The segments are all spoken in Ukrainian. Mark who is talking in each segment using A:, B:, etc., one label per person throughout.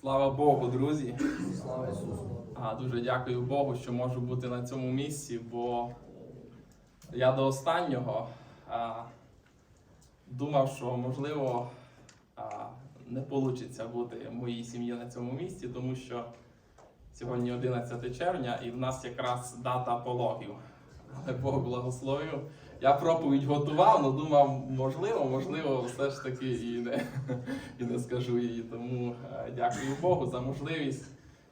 A: Слава Богу, друзі!
B: Слава Ісусу!
A: А, дуже дякую Богу, що можу бути на цьому місці, бо я до останнього а, думав, що можливо а, не вийде бути моїй сім'ї на цьому місці, тому що сьогодні 11 червня і в нас якраз дата пологів. Але Бог благословив. Я проповідь готував, але думав, можливо, можливо, все ж таки і не, і не скажу її. Тому е, дякую Богу за можливість,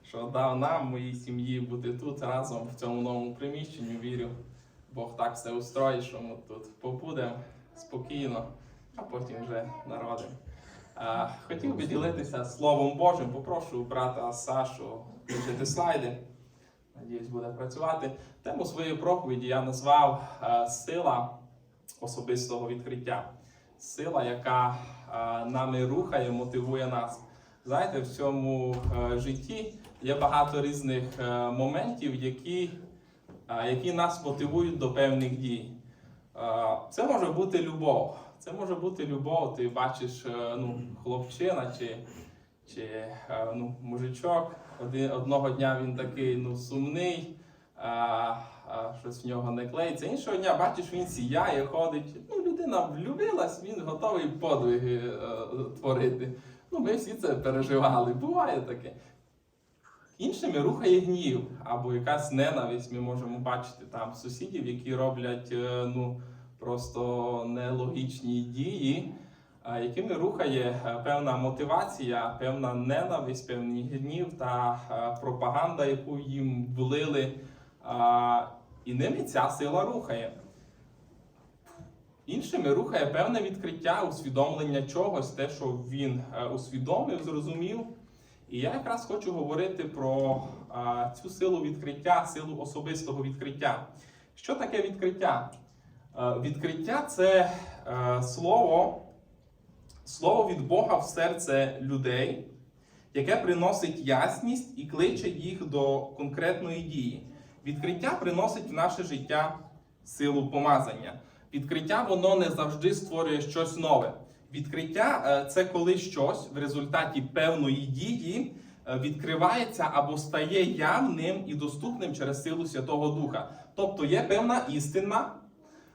A: що дав нам, моїй сім'ї, бути тут разом в цьому новому приміщенні. Вірю, Бог так все устроїть, що ми тут побудемо спокійно, а потім вже народимо. Е, Хотів би ділитися Словом Божим. Попрошу брата Сашу включити слайди. Надіюсь, буде працювати. Тему своєї проповіді я назвав е, сила особистого відкриття. Сила, яка е, нами рухає, мотивує нас. Знаєте, в цьому е, житті є багато різних моментів, які, які нас мотивують до певних дій. Це може бути любов. Це може бути любов. Ти бачиш ну, хлопчина чи, чи ну, мужичок. Один, одного дня він такий ну, сумний, а, а, щось в нього не клеїться. Іншого дня бачиш, він сіяє, ходить. Ну, людина влюбилась, він готовий подвиги е, творити. Ну, ми всі це переживали. Буває таке. Іншими рухає гнів або якась ненависть. Ми можемо бачити там сусідів, які роблять е, ну, просто нелогічні дії, а, якими рухає е, певна мотивація, певна ненависть, певний гнів та е, пропаганда, яку їм влили. І ними ця сила рухає. Іншими рухає певне відкриття, усвідомлення чогось, те, що він е, усвідомив, зрозумів. І я якраз хочу говорити про цю силу відкриття, силу особистого відкриття. Що таке відкриття? Відкриття це слово, слово від Бога в серце людей, яке приносить ясність і кличе їх до конкретної дії. Відкриття приносить в наше життя силу помазання. Відкриття воно не завжди створює щось нове. Відкриття е, це коли щось в результаті певної дії е, відкривається або стає явним і доступним через силу Святого Духа. Тобто є певна істина,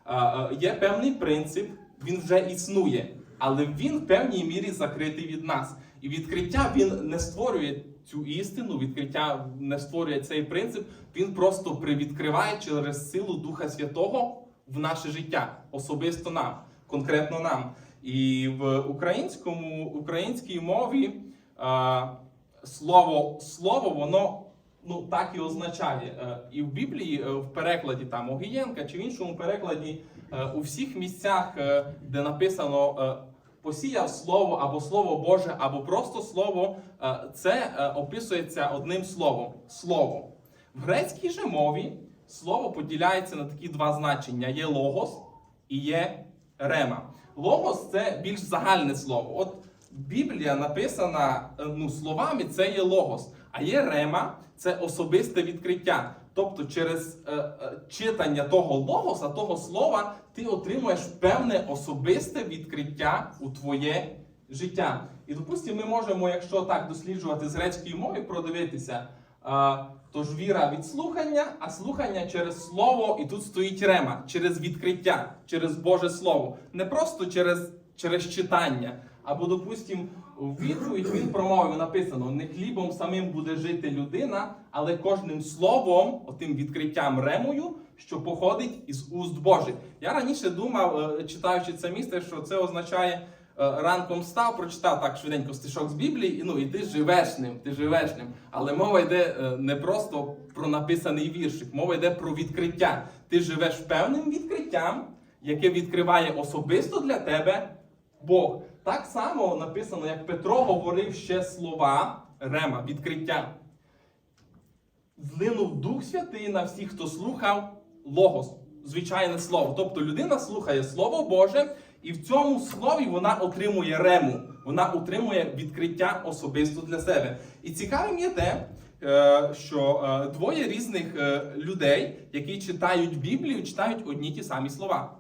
A: е, є певний принцип, він вже існує, але він в певній мірі закритий від нас. І відкриття він не створює цю істину, відкриття не створює цей принцип, він просто привідкриває через силу Духа Святого в наше життя, особисто нам, конкретно нам. І в українському, українській мові а, слово слово, воно ну, так і означає. Е, І в Біблії, е, в перекладі там Огієнка чи в іншому перекладі, е, у всіх місцях, е, де написано е, посіяв слово або слово Боже, або просто слово, е, це е, описується одним словом слово. В грецькій же мові слово поділяється на такі два значення: є логос і є рема. Логос це більш загальне слово. От Біблія написана е, ну, словами, це є логос. А є рема це особисте відкриття. Тобто, через е, читання того логоса, того слова, ти отримуєш певне особисте відкриття у твоє життя. І допустимо, ми можемо, якщо так досліджувати з грецької мови, продивитися. Тож віра від слухання, а слухання через слово, і тут стоїть рема, через відкриття, через Боже Слово. Не просто через, через читання. Або, допустимо, у відповідь він промовив написано: не хлібом самим буде жити людина, але кожним словом, отим відкриттям ремою, що походить із уст Божих. Я раніше думав, е, читаючи це місце, що це означає. е, Ранком встав, прочитав так швиденько стишок з Біблії, і ну і ти живеш ним, ти живеш ним. Але мова йде е, не просто про написаний віршик, мова йде про відкриття. Ти живеш певним відкриттям, яке відкриває особисто для тебе Бог. Так само написано, як Петро говорив ще слова рема, відкриття. Злинув Дух Святий на всіх, хто слухав логос, звичайне слово. Тобто людина слухає Слово Боже, і в цьому слові вона отримує рему, вона отримує відкриття особисто для себе. І цікавим є те, е, що е, двоє різних е, людей, які читають Біблію, читають одні ті самі слова.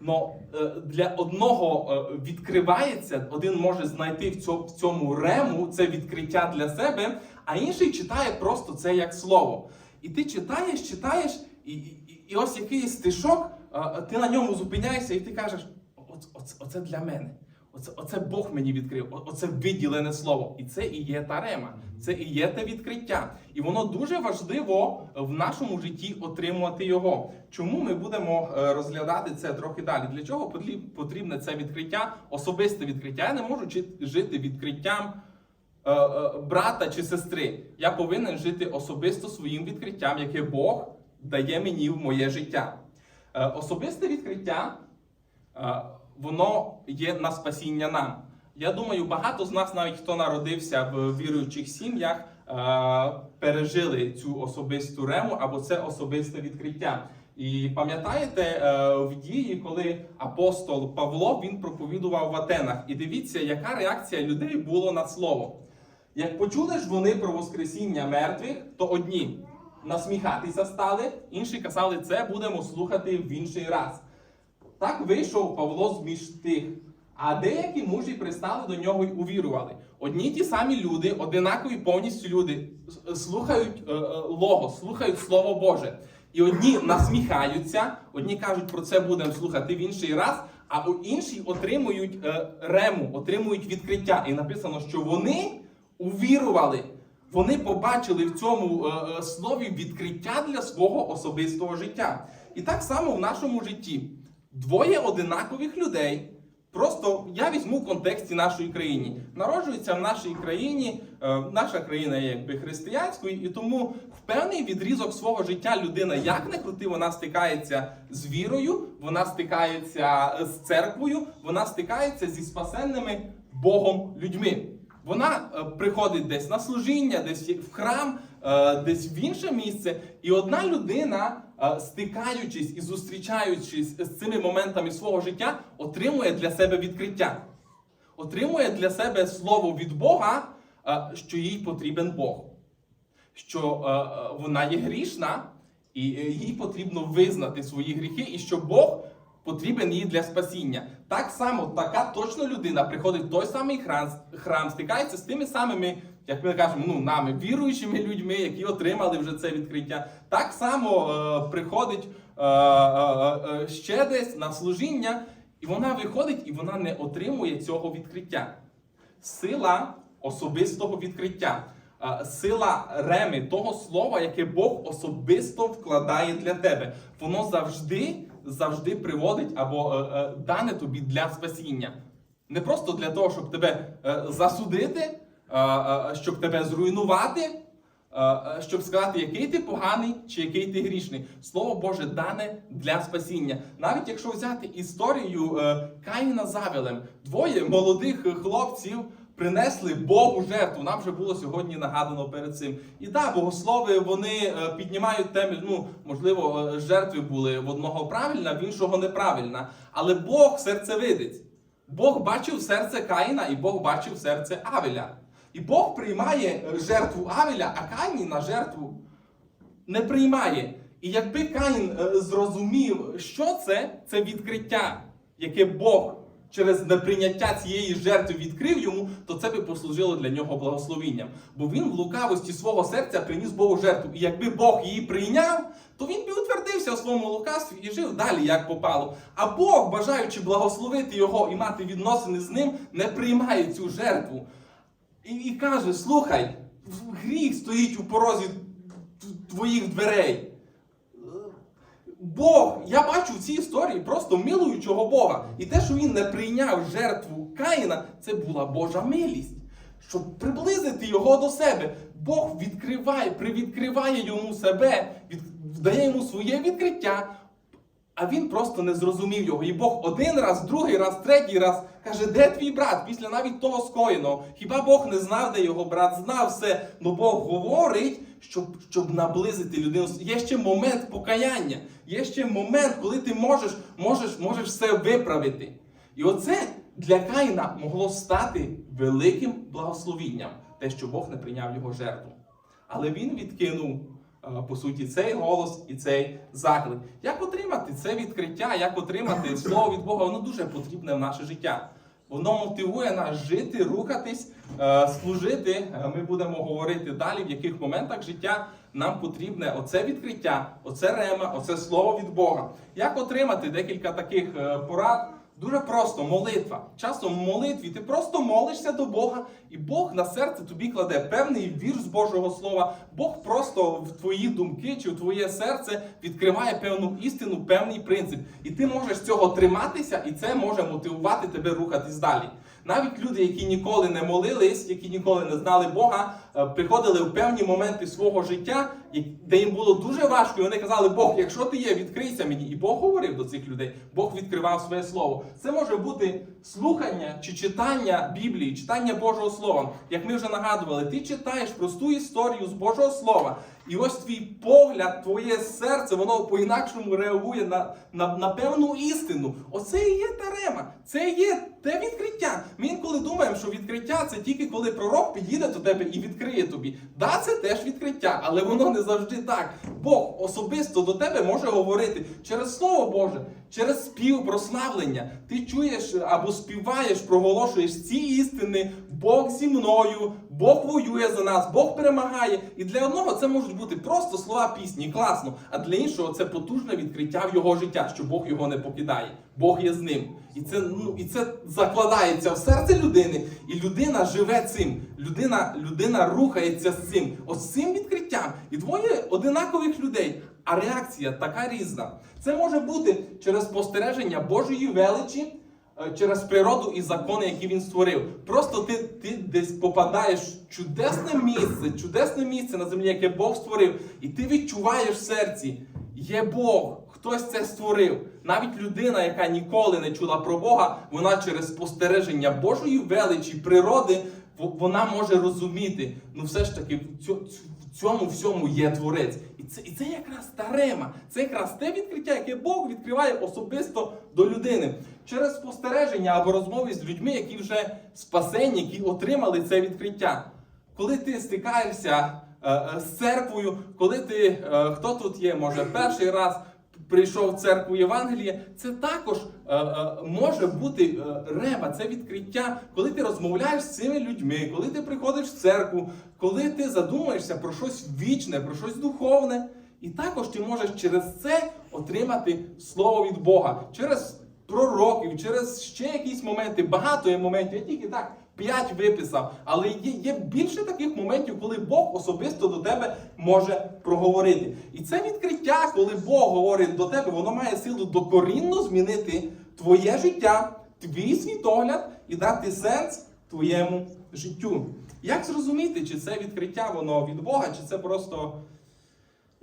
A: Но для одного відкривається, один може знайти в цьому рему це відкриття для себе, а інший читає просто це як слово. І ти читаєш, читаєш, і, і, і ось якийсь стишок, ти на ньому зупиняєшся, і ти кажеш: оце, оце, для мене. Оце, оце Бог мені відкрив, оце виділене слово. І це і є та рема, це і є те відкриття. І воно дуже важливо в нашому житті отримувати його. Чому ми будемо е, розглядати це трохи далі? Для чого потріб- потрібне це відкриття, особисте відкриття? Я не можу жити відкриттям брата чи сестри. Я повинен жити особисто своїм відкриттям, яке Бог дає мені в моє життя. Е, Особисте відкриття е, воно є на спасіння нам. Я думаю, багато з нас, навіть хто народився в віруючих сім'ях, е, пережили цю особисту рему або це особисте відкриття. І пам'ятаєте е, в дії, коли апостол Павло він проповідував в Атенах, і дивіться, яка реакція людей була на слово. Як почули ж вони про Воскресіння мертвих, то одні насміхатися стали, інші казали, це будемо слухати в інший раз. Так вийшов Павло з між тих, а деякі мужі пристали до нього й увірували. Одні ті самі люди, одинакові повністю люди, слухають е, е, лого, слухають Слово Боже. І одні насміхаються, одні кажуть, про це будемо слухати в інший раз, а інші отримують е, рему, отримують відкриття. І написано, що вони увірували. Вони побачили в цьому е, е, слові відкриття для свого особистого життя. І так само в нашому житті двоє одинакових людей. Просто я візьму в контексті нашої країни. Народжується в нашій країні, е, наша країна є якби християнською, і тому в певний відрізок свого життя людина, як не крути, вона стикається з вірою, вона стикається з церквою, вона стикається зі спасенними Богом людьми. Вона е, приходить десь на служіння, десь в храм, е, десь в інше місце. І одна людина, е, стикаючись і зустрічаючись з цими моментами свого життя, отримує для себе відкриття. Отримує для себе слово від Бога, що їй потрібен Бог. Що вона є грішна, і їй потрібно визнати свої гріхи, і що Бог потрібен їй для спасіння. Так само така точно людина приходить в той самий храм, храм стикається з тими самими, як ми кажемо, ну, нами, віруючими людьми, які отримали вже це відкриття. Так само е, приходить е, е, е, ще десь на служіння, і вона виходить, і вона не отримує цього відкриття. Сила особистого відкриття. Сила реми, того слова, яке Бог особисто вкладає для тебе, воно завжди, завжди приводить або е, е, дане тобі для спасіння. Не просто для того, щоб тебе е, засудити, е, е, щоб тебе зруйнувати, е, щоб сказати, який ти поганий чи який ти грішний. Слово Боже дане для спасіння. Навіть якщо взяти історію е, Каїна з Авелем, двоє молодих хлопців принесли Богу жертву. Нам вже було сьогодні нагадано перед цим. І так, богослови вони е, піднімають теми. Ну можливо, е, жертви були в одного правильна, в іншого неправильна. Але Бог серцевидець. Бог бачив серце Каїна і Бог бачив серце Авеля. І Бог приймає жертву Авеля, а Каїн на жертву не приймає. І якби Каїн е, зрозумів, що це, це відкриття, яке Бог через неприйняття цієї жертви відкрив йому, то це би послужило для нього благословінням. Бо він в лукавості свого серця приніс Богу жертву. І якби Бог її прийняв, то він би утвердився у своєму лукавстві і жив далі, як попало. А Бог, бажаючи благословити його і мати відносини з ним, не приймає цю жертву. І, і каже: слухай, гріх стоїть у порозі твоїх дверей. Бог, я бачу в цій історії просто милуючого Бога. І те, що він не прийняв жертву Каїна, це була Божа милість. Щоб приблизити його до себе. Бог відкриває, привідкриває йому себе, від, дає йому своє відкриття, а він просто не зрозумів його. І Бог один раз, другий раз, третій раз каже: де твій брат? Після навіть того скоєного. Хіба Бог не знав, де його брат знав все? Ну Бог говорить, щоб, щоб наблизити людину. Є ще момент покаяння, є ще момент, коли ти можеш, можеш, можеш все виправити. І оце для Каїна могло стати великим благословінням, те, що Бог не прийняв його жертву. Але він відкинув по суті цей голос і цей заклик. Як отримати це відкриття, як отримати слово від Бога, воно дуже потрібне в наше життя. Воно мотивує нас жити, рухатись, е, служити. Е, Ми будемо говорити далі, в яких моментах життя нам потрібне оце відкриття, оце рема, оце слово від Бога. Як отримати декілька таких е, порад? Дуже просто молитва. Часто в молитві ти просто молишся до Бога, і Бог на серце тобі кладе певний вірш з Божого Слова. Бог просто в твої думки чи в твоє серце відкриває певну істину, певний принцип. І ти можеш цього триматися, і це може мотивувати тебе рухатись далі. Навіть люди, які ніколи не молились, які ніколи не знали Бога, приходили в певні моменти свого життя, де їм було дуже важко, і вони казали, Бог, якщо ти є, відкрийся мені. І Бог говорив до цих людей, Бог відкривав своє слово. Це може бути слухання чи читання Біблії, читання Божого Слова. Як ми вже нагадували, ти читаєш просту історію з Божого Слова, і ось твій погляд, твоє серце, воно по-інакшому реагує на, на, на певну істину. Оце і є терема, це є те відкриття. Ми інколи думаємо, що відкриття це тільки коли пророк підійде до тебе і відкриє тобі. Да, це теж відкриття, але воно не завжди так. Бог особисто до тебе може говорити через Слово Боже, через спів прославлення. Ти чуєш або співаєш, проголошуєш ці істини. Бог зі мною, Бог воює за нас, Бог перемагає. І для одного це можуть бути просто слова пісні, класно. А для іншого це потужне відкриття в його життя, що Бог його не покидає. Бог є з ним. І це, ну, і це закладається в серце людини, і людина живе цим. Людина, людина рухається з цим. Ось цим відкриттям. І двоє одинакових людей. А реакція така різна. Це може бути через спостереження Божої величі, е, через природу і закони, які він створив. Просто ти, ти десь попадаєш в чудесне місце, чудесне місце на землі, яке Бог створив, і ти відчуваєш в серці, є Бог, хтось це створив. Навіть людина, яка ніколи не чула про Бога, вона через спостереження Божої величі, природи, вона може розуміти, ну все ж таки в цьому всьому є творець. І це, і це якраз та рема, це якраз те відкриття, яке Бог відкриває особисто до людини. Через спостереження або розмови з людьми, які вже спасені, які отримали це відкриття. Коли ти стикаєшся е, е, з церквою, коли ти, е, хто тут є, може, перший раз прийшов в церкву Євангелія, це також е, е, може бути е, рема, це відкриття, коли ти розмовляєш з цими людьми, коли ти приходиш в церкву, коли ти задумаєшся про щось вічне, про щось духовне. І також ти можеш через це отримати слово від Бога, через пророків, через ще якісь моменти, багато є моментів. Я тільки так п'ять виписав. Але є, є більше таких моментів, коли Бог особисто до тебе може проговорити. І це відкриття, коли Бог говорить до тебе, воно має силу докорінно змінити твоє життя, твій світогляд і дати сенс твоєму життю. Як зрозуміти, чи це відкриття воно від Бога, чи це просто.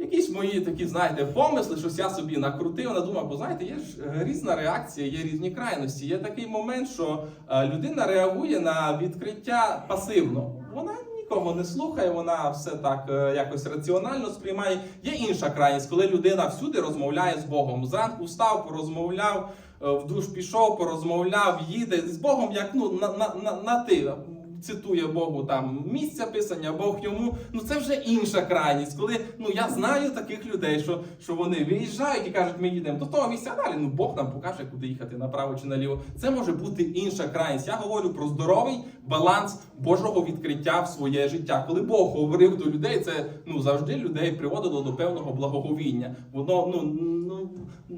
A: Якісь мої такі, знаєте, помисли, щось я собі накрутив, надумав, бо знаєте, є ж е, різна реакція, є різні крайності. Є такий момент, що е, людина реагує на відкриття пасивно. Вона нікого не слухає, вона все так е, якось раціонально сприймає. Є інша крайність, коли людина всюди розмовляє з Богом. Зранку встав, порозмовляв, в душ пішов, порозмовляв, їде з Богом, як ну на, на, на, на ти цитує Богу там місця писання, Бог йому. Ну це вже інша крайність. Коли ну я знаю таких людей, що, що вони виїжджають і кажуть, ми їдемо до того місця далі. Ну Бог нам покаже, куди їхати направо чи наліво. Це може бути інша крайність. Я говорю про здоровий баланс Божого відкриття в своє життя. Коли Бог говорив до людей, це ну завжди людей приводило до певного благоговіння. Воно ну.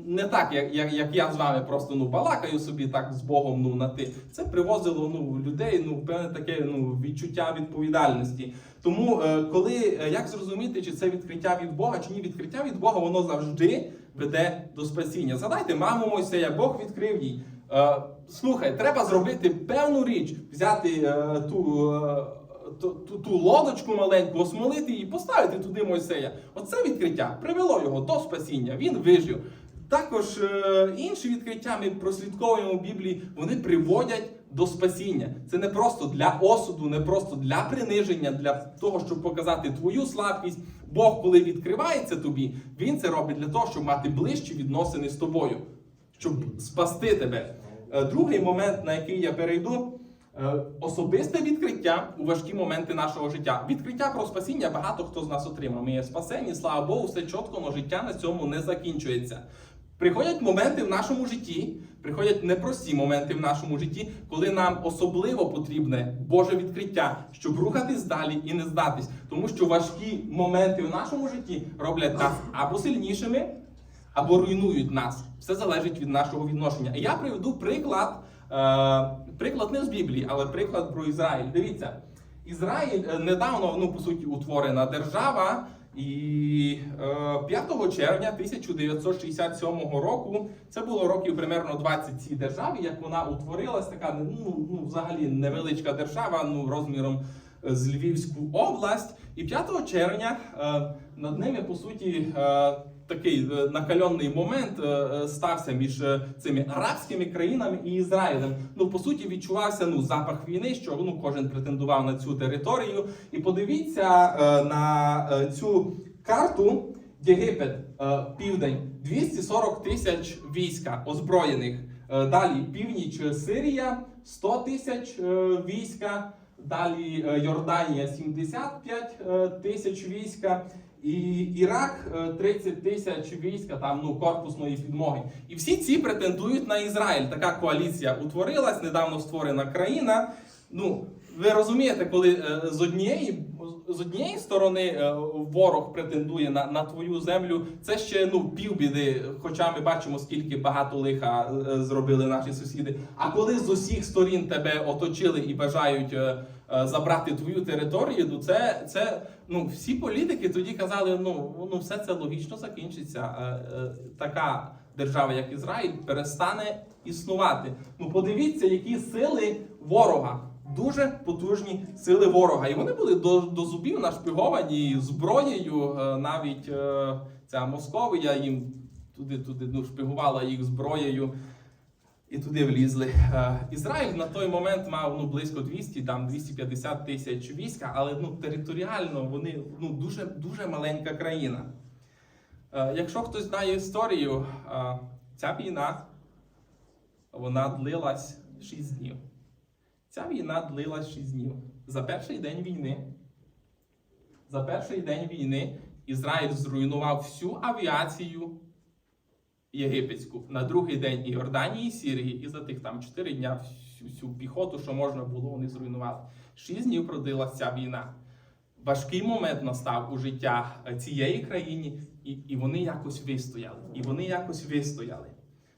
A: Не так, як, як, як я з вами просто ну балакаю собі так з Богом ну на ти. Це привозило ну людей ну певне таке ну відчуття відповідальності. Тому е, коли е, як зрозуміти, чи це відкриття від Бога, чи ні, відкриття від Бога, воно завжди веде до спасіння. Згадайте маму Мойсея, Бог відкрив їй. Е, слухай, треба зробити певну річ, взяти е, ту. Е, ту, ту, лодочку маленьку, осмолити і поставити туди Мойсея. Оце відкриття привело його до спасіння. Він вижив. Також е, інші відкриття ми прослідковуємо в Біблії, вони приводять до спасіння. Це не просто для осуду, не просто для приниження, для того, щоб показати твою слабкість. Бог, коли відкривається тобі, він це робить для того, щоб мати ближчі відносини з тобою, щоб спасти тебе. Е, Другий момент, на який я перейду, Е, Особисте відкриття у важкі моменти нашого життя. Відкриття про спасіння багато хто з нас отримав. Ми є спасені, слава Богу, все чітко, але життя на цьому не закінчується. Приходять моменти в нашому житті, приходять непрості моменти в нашому житті, коли нам особливо потрібне Боже відкриття, щоб рухатись далі і не здатись. Тому що важкі моменти в нашому житті роблять нас або сильнішими, або руйнують нас. Все залежить від нашого відношення. І я приведу приклад, е, приклад не з Біблії, але приклад про Ізраїль. Дивіться, Ізраїль е, недавно, ну по суті, утворена держава. І е, 5 червня 1967 року це було років примерно 20 цій державі, як вона утворилась, така ну, ну взагалі невеличка держава, ну розміром е, з Львівську область. І 5 червня е, над ними по суті е, такий е, накальонний момент е, е, стався між цими арабськими країнами і Ізраїлем. Ну по суті відчувався ну запах війни, що ну кожен претендував на цю територію. І подивіться на цю карту. Єгипет, південь, 240 тисяч війська озброєних. Далі північ Сирія, 100 тисяч війська. Далі Йорданія 75 е, тисяч війська. І Ірак е, 30 тисяч війська, там ну корпусної підмоги. І всі ці претендують на Ізраїль. Така коаліція утворилась, недавно створена країна. Ну, ви розумієте, коли е, з однієї з однієї сторони е, ворог претендує на, на твою землю, це ще ну півбіди. Хоча ми бачимо, скільки багато лиха е, зробили наші сусіди. А коли з усіх сторін тебе оточили і бажають е, е, забрати твою територію, то це, це ну всі політики тоді казали: ну, ну все це логічно закінчиться. Е, е, така держава, як Ізраїль, перестане існувати. Ну подивіться, які сили ворога. Дуже потужні сили ворога, і вони були до, до зубів нашпиговані зброєю. Е, Навіть е, ця Московія їм туди туди ну, шпигувала їх зброєю, і туди влізли. Е, Ізраїль на той момент мав ну близько 200, там 250 тисяч війська, але ну територіально вони ну дуже дуже маленька країна. Е, Якщо хтось знає історію, е, ця війна вона длилась 6 днів. Ця війна длилась 6 днів. За перший день війни, за перший день війни Ізраїль зруйнував всю авіацію єгипетську. На другий день і Йорданії, і Сірії, і за тих там 4 дня всю, всю піхоту, що можна було, вони зруйнували. 6 днів продлилась ця війна. Важкий момент настав у життя цієї країни, і, і вони якось вистояли. І вони якось вистояли.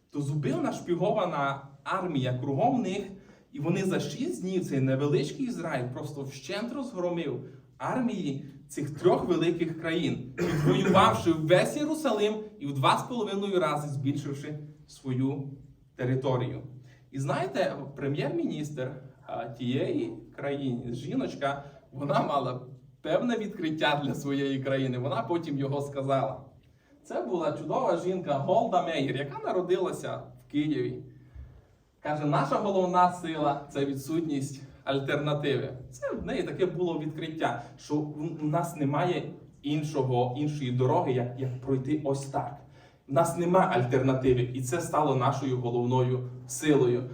A: То зубив нашпігована армія кругом них. І вони за шість днів цей невеличкий Ізраїль просто вщент розгромив армії цих трьох великих країн, відвоювавши весь Єрусалим і в два з половиною рази збільшивши свою територію. І знаєте, прем'єр-міністр тієї країни, жіночка, вона мала певне відкриття для своєї країни. Вона потім його сказала. Це була чудова жінка Голда Меєр, яка народилася в Києві. Каже, наша головна сила це відсутність альтернативи. Це в неї таке було відкриття, що у нас немає іншого, іншої дороги, як, як пройти ось так. У нас немає альтернативи, і це стало нашою головною силою.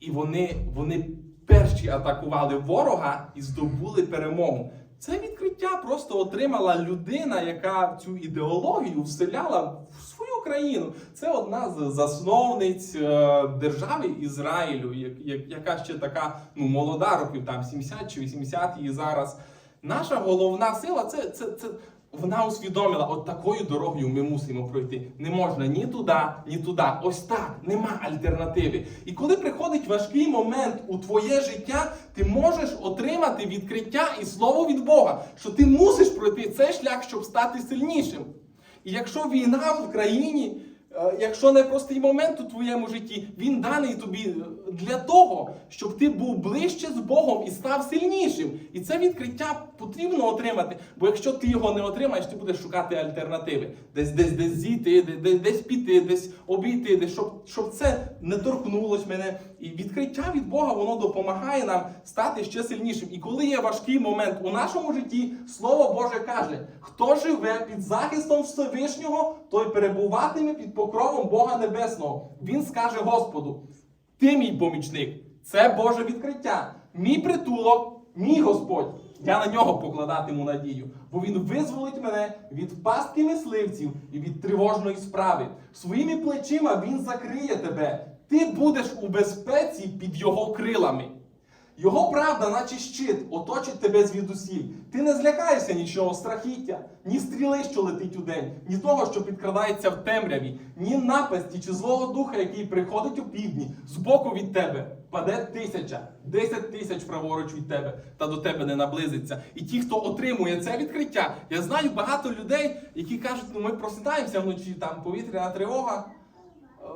A: І вони, вони перші атакували ворога і здобули перемогу. Це відкриття просто отримала людина, яка цю ідеологію вселяла в свою країну. Це одна з засновниць е, держави Ізраїлю, як- як- яка ще така ну, молода, років там 70 чи 80 її зараз. Наша головна сила це, це, це вона усвідомила, от такою дорогою ми мусимо пройти. Не можна ні туди, ні туди. Ось так, нема альтернативи. І коли приходить важкий момент у твоє життя, ти можеш отримати відкриття і слово від Бога, що ти мусиш пройти цей шлях, щоб стати сильнішим. І якщо війна в країні, е, якщо непростий момент у твоєму житті, він даний тобі для того, щоб ти був ближче з Богом і став сильнішим. І це відкриття потрібно отримати. Бо якщо ти його не отримаєш, ти будеш шукати альтернативи. Десь десь десь зійти, десь, десь піти, десь обійти, десь щоб, щоб це не торкнулось мене. І відкриття від Бога воно допомагає нам стати ще сильнішим. І коли є важкий момент у нашому житті, Слово Боже каже: хто живе під захистом Всевишнього, той перебуватиме під покровом Бога Небесного. Він скаже Господу: Ти мій помічник. Це Боже відкриття. Мій притулок, мій Господь. Я на нього покладатиму надію, бо він визволить мене від пастки мисливців і від тривожної справи. Своїми плечима він закриє тебе. Ти будеш у безпеці під його крилами. Його правда, наче щит, оточить тебе звідусіль. Ти не злякаєшся нічого страхіття, ні стріли, що летить у день, ні того, що підкрадається в темряві, ні напасті чи злого духа, який приходить у півдні, збоку від тебе. Паде тисяча, десять тисяч праворуч від тебе, та до тебе не наблизиться. І ті, хто отримує це відкриття, я знаю багато людей, які кажуть, ну ми просинаємося вночі, там повітряна тривога,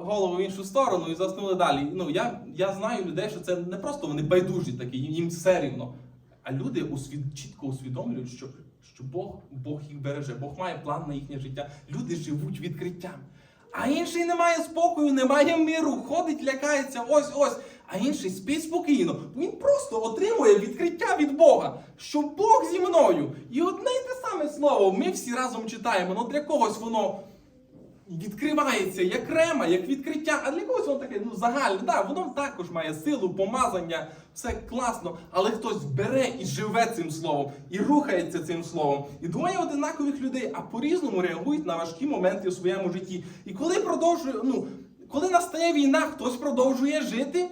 A: голову в іншу сторону і заснули далі. Ну я, я знаю людей, що це не просто вони байдужі такі, їм, все рівно. А люди усвід, чітко усвідомлюють, що, що Бог, Бог їх береже, Бог має план на їхнє життя. Люди живуть відкриттям. А інший не має спокою, не має миру, ходить, лякається, ось ось. А інший спить спокійно. Він просто отримує відкриття від Бога, що Бог зі мною. І одне й те саме слово ми всі разом читаємо. Ну для когось воно відкривається як рема, як відкриття. А для когось воно таке ну, загальне. Да, воно також має силу, помазання, все класно. Але хтось бере і живе цим словом, і рухається цим словом. І двоє одинакових людей, а по-різному реагують на важкі моменти у своєму житті. І коли продовжує, ну, коли настає війна, хтось продовжує жити,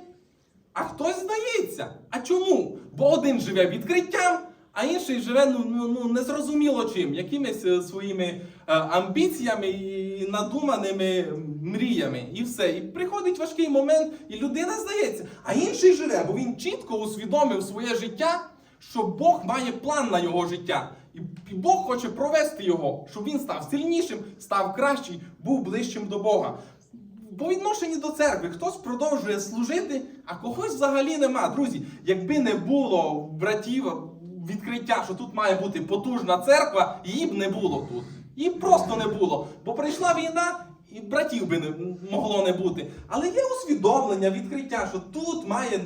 A: а хтось здається. А чому? Бо один живе відкриттям. А інший живе ну, ну, ну незрозуміло чим, якимись е, своїми е, амбіціями і надуманими мріями. І все. І приходить важкий момент, і людина здається. А інший живе, бо він чітко усвідомив своє життя, що Бог має план на його життя. І Бог хоче провести його, щоб він став сильнішим, став кращий, був ближчим до Бога. По відношенні до церкви хтось продовжує служити, а когось взагалі нема. Друзі, якби не було братів відкриття, що тут має бути потужна церква, її б не було тут. Б просто не було. Бо прийшла війна, і братів би не могло не бути. Але є усвідомлення, відкриття, що тут має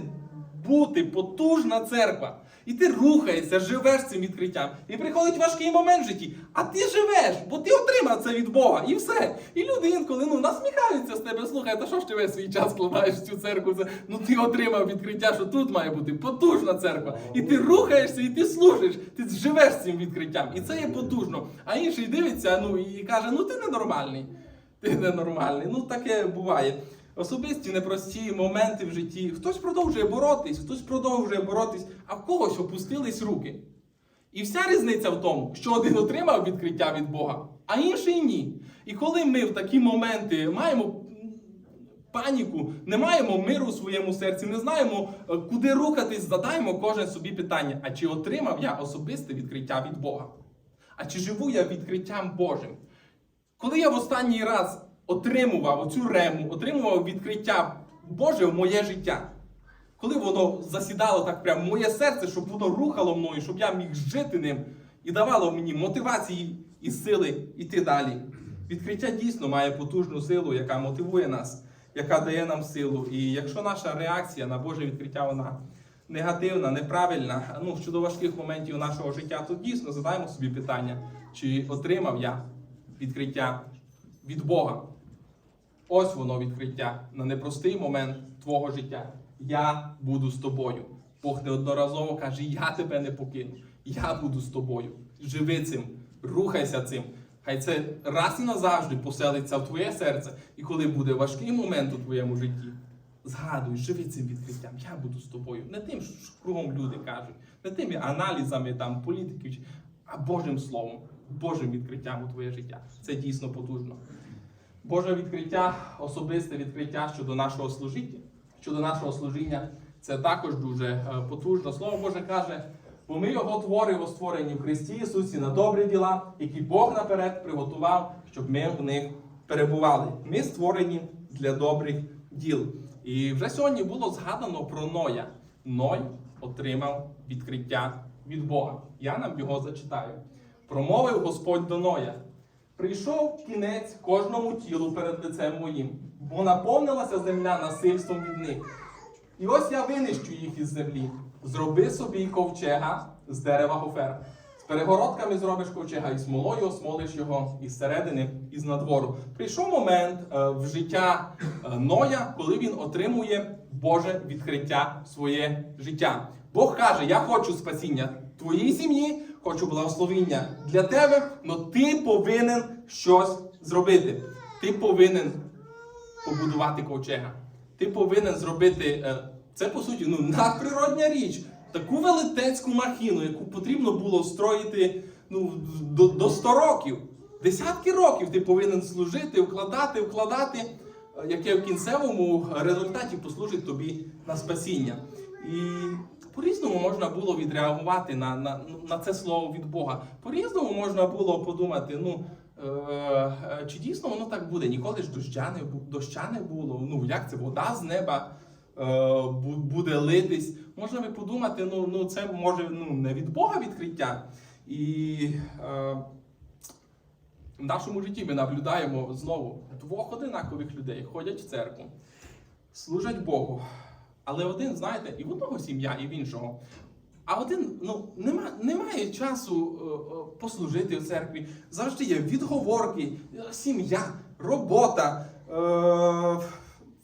A: бути потужна церква. І ти рухаєшся, живеш цим відкриттям. І приходить важкий момент в житті. А ти живеш, бо ти отримав це від Бога. І все. І люди інколи ну, насміхаються з тебе, слухай, та що ж ти весь свій час вкладаєш в цю церкву? Це, ну ти отримав відкриття, що тут має бути потужна церква. І ти рухаєшся, і ти служиш, ти живеш цим відкриттям. І це є потужно. А інший дивиться ну, і каже: ну ти ненормальний. Ти ненормальний. Ну таке буває. Особисті непрості моменти в житті. Хтось продовжує боротись, хтось продовжує боротись, а в когось опустились руки. І вся різниця в тому, що один отримав відкриття від Бога, а інший ні. І коли ми в такі моменти маємо паніку, не маємо миру у своєму серці, не знаємо, е, куди рухатись, задаємо кожен собі питання: а чи отримав я особисте відкриття від Бога? А чи живу я відкриттям Божим? Коли я в останній раз отримував оцю рему, отримував відкриття Боже в моє життя, коли воно засідало так прямо в моє серце, щоб воно рухало мною, щоб я міг жити ним і давало мені мотивації і сили йти далі. Відкриття дійсно має потужну силу, яка мотивує нас, яка дає нам силу. І якщо наша реакція на Боже відкриття вона негативна, неправильна, ну щодо важких моментів нашого життя, то дійсно задаємо собі питання, чи отримав я відкриття від Бога. Ось воно відкриття на непростий момент твого життя. Я буду з тобою. Бог неодноразово каже: Я тебе не покину. Я буду з тобою. Живи цим, рухайся цим. Хай це раз і назавжди поселиться в твоє серце. І коли буде важкий момент у твоєму житті, згадуй, живи цим відкриттям. Я буду з тобою. Не тим, що кругом люди кажуть, не тими аналізами там політиків, а Божим Словом, Божим відкриттям у твоє життя. Це дійсно потужно. Боже відкриття, особисте відкриття щодо нашого служіння, щодо нашого служіння, це також дуже е, потужно. Слово Боже каже, бо ми його творимо, створені в Христі Ісусі на добрі діла, які Бог наперед приготував, щоб ми в них перебували. Ми створені для добрих діл. І вже сьогодні було згадано про Ноя. Ной отримав відкриття від Бога. Я нам його зачитаю. Промовив Господь до Ноя. Прийшов кінець кожному тілу перед лицем моїм, бо наповнилася земля насильством від них. І ось я винищу їх із землі. Зроби собі ковчега з дерева гофер. перегородками зробиш ковчега, і смолою осмолиш його із середини, і з надвору. Прийшов момент е, в життя е, Ноя, коли він отримує Боже відкриття в своє життя. Бог каже: Я хочу спасіння твоїй сім'ї, хочу благословіння для тебе, але ти повинен щось зробити. Ти повинен побудувати ковчега. Ти повинен зробити е, це по суті ну, надприродня річ. Таку велетенську махіну, яку потрібно було строїти ну, до, до 100 років. Десятки років ти повинен служити, вкладати, вкладати, е, яке в кінцевому результаті послужить тобі на спасіння. І по-різному можна було відреагувати на, на, на це слово від Бога. По-різному можна було подумати, ну. Е, е, чи дійсно воно так буде? Ніколи ж доща не, доща не було. Ну як це вода з неба е, буде литись? Можна би подумати, ну, ну це може ну, не від Бога відкриття. І е, в нашому житті ми наблюдаємо знову двох одинакових людей ходять в церкву, служать Богу. Але один, знаєте, і в одного сім'я, і в іншого. А один ну, нема, немає часу е, е, послужити в церкві. Завжди є відговорки, е, сім'я, робота. Е,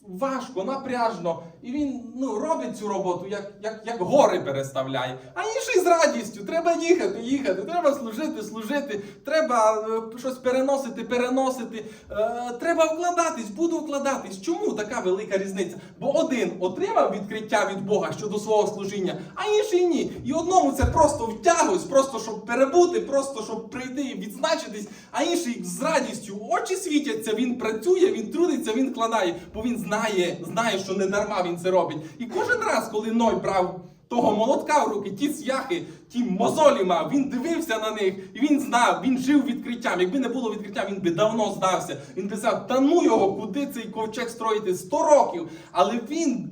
A: важко, напряжно. І він ну, робить цю роботу, як, як, як гори переставляє. А інший з радістю. Треба їхати, їхати, треба служити, служити, треба е, щось переносити, переносити. Е, треба вкладатись, буду вкладатись. Чому така велика різниця? Бо один отримав відкриття від Бога щодо свого служіння, а інший ні. І одному це просто втягують, просто щоб перебути, просто щоб прийти і відзначитись, а інший з радістю очі світяться, він працює, він трудиться, він вкладає, бо він знає, знає, що не дарма він це робить. І кожен раз, коли Ной брав того молотка в руки, ті свяхи, ті мозолі мав, він дивився на них, і він знав, він жив відкриттям. Якби не було відкриття, він би давно здався. Він би сказав, та ну його, куди цей ковчег строїти 100 років. Але він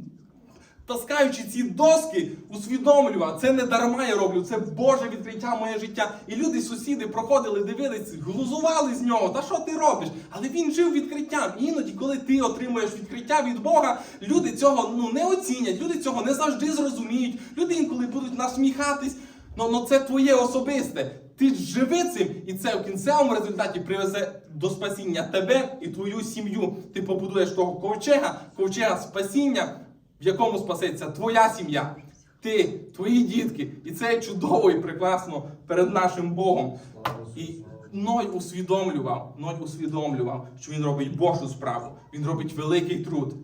A: таскаючи ці доски, усвідомлював, це не дарма я роблю, це Боже відкриття моє життя. І люди, сусіди проходили, дивились, глузували з нього. Та що ти робиш? Але він жив відкриттям. І іноді, коли ти отримуєш відкриття від Бога, люди цього ну, не оцінять, люди цього не завжди зрозуміють. Люди інколи будуть насміхатись. Ну, ну це твоє особисте. Ти живи цим, і це в кінцевому результаті привезе до спасіння тебе і твою сім'ю. Ти побудуєш того ковчега, ковчега спасіння, в якому спасеться твоя сім'я, ти, твої дітки. І це чудово і прекрасно перед нашим Богом. І Ной усвідомлював, Ной усвідомлював, що він робить Божу справу, він робить великий труд.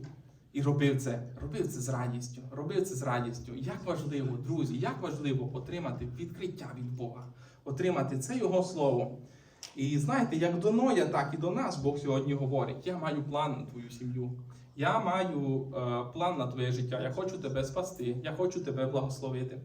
A: І робив це, робив це з радістю, робив це з радістю. Як важливо, друзі, як важливо отримати відкриття від Бога, отримати це Його слово. І знаєте, як до Ноя, так і до нас Бог сьогодні говорить: я маю план на твою сім'ю. Я маю е, план на твоє життя. Я хочу тебе спасти, я хочу тебе благословити.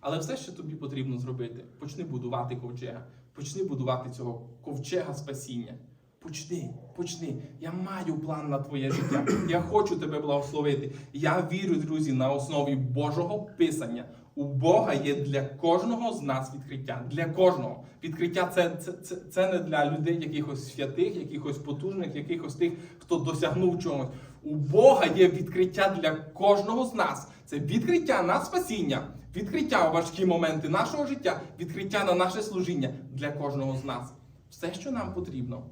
A: Але все, що тобі потрібно зробити, почни будувати ковчега, почни будувати цього ковчега спасіння. Почни, почни. Я маю план на твоє життя. Я хочу тебе благословити. Я вірю, друзі, на основі Божого Писання. У Бога є для кожного з нас відкриття. Для кожного. Відкриття це, це, це, це не для людей, якихось святих, якихось потужних, якихось тих, хто досягнув чогось. У Бога є відкриття для кожного з нас. Це відкриття на спасіння, відкриття у важкі моменти нашого життя, відкриття на наше служіння для кожного з нас. Все, що нам потрібно,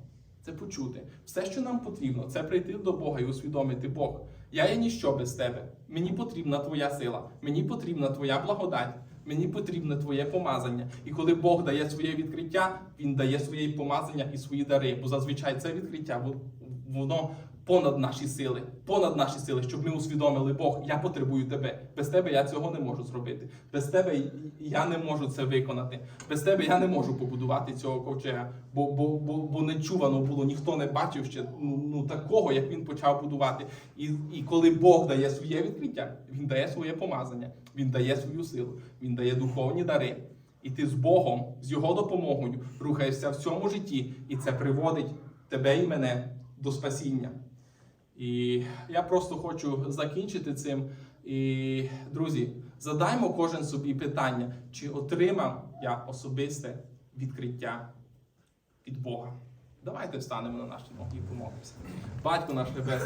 A: це почути. Все, що нам потрібно, це прийти до Бога і усвідомити Бог. Я є ніщо без тебе. Мені потрібна твоя сила, мені потрібна твоя благодать, мені потрібне твоє помазання. І коли Бог дає своє відкриття, Він дає своє помазання і свої дари. Бо зазвичай це відкриття во- воно понад наші сили, понад наші сили, щоб ми усвідомили Бог, я потребую тебе. Без тебе я цього не можу зробити. Без тебе я не можу це виконати. Без тебе я не можу побудувати цього ковчега, бо, бо, бо, бо не чувано було, ніхто не бачив ще ну, ну, такого, як він почав будувати. І, і коли Бог дає своє відкриття, він дає своє помазання, він дає свою силу, він дає духовні дари. І ти з Богом, з його допомогою рухаєшся в цьому житті, і це приводить тебе і мене до спасіння. І я просто хочу закінчити цим. І, друзі, задаймо кожен собі питання, чи отримав я особисте відкриття від Бога. Давайте встанемо на наші ноги і помолимося. Батько наш Небесний.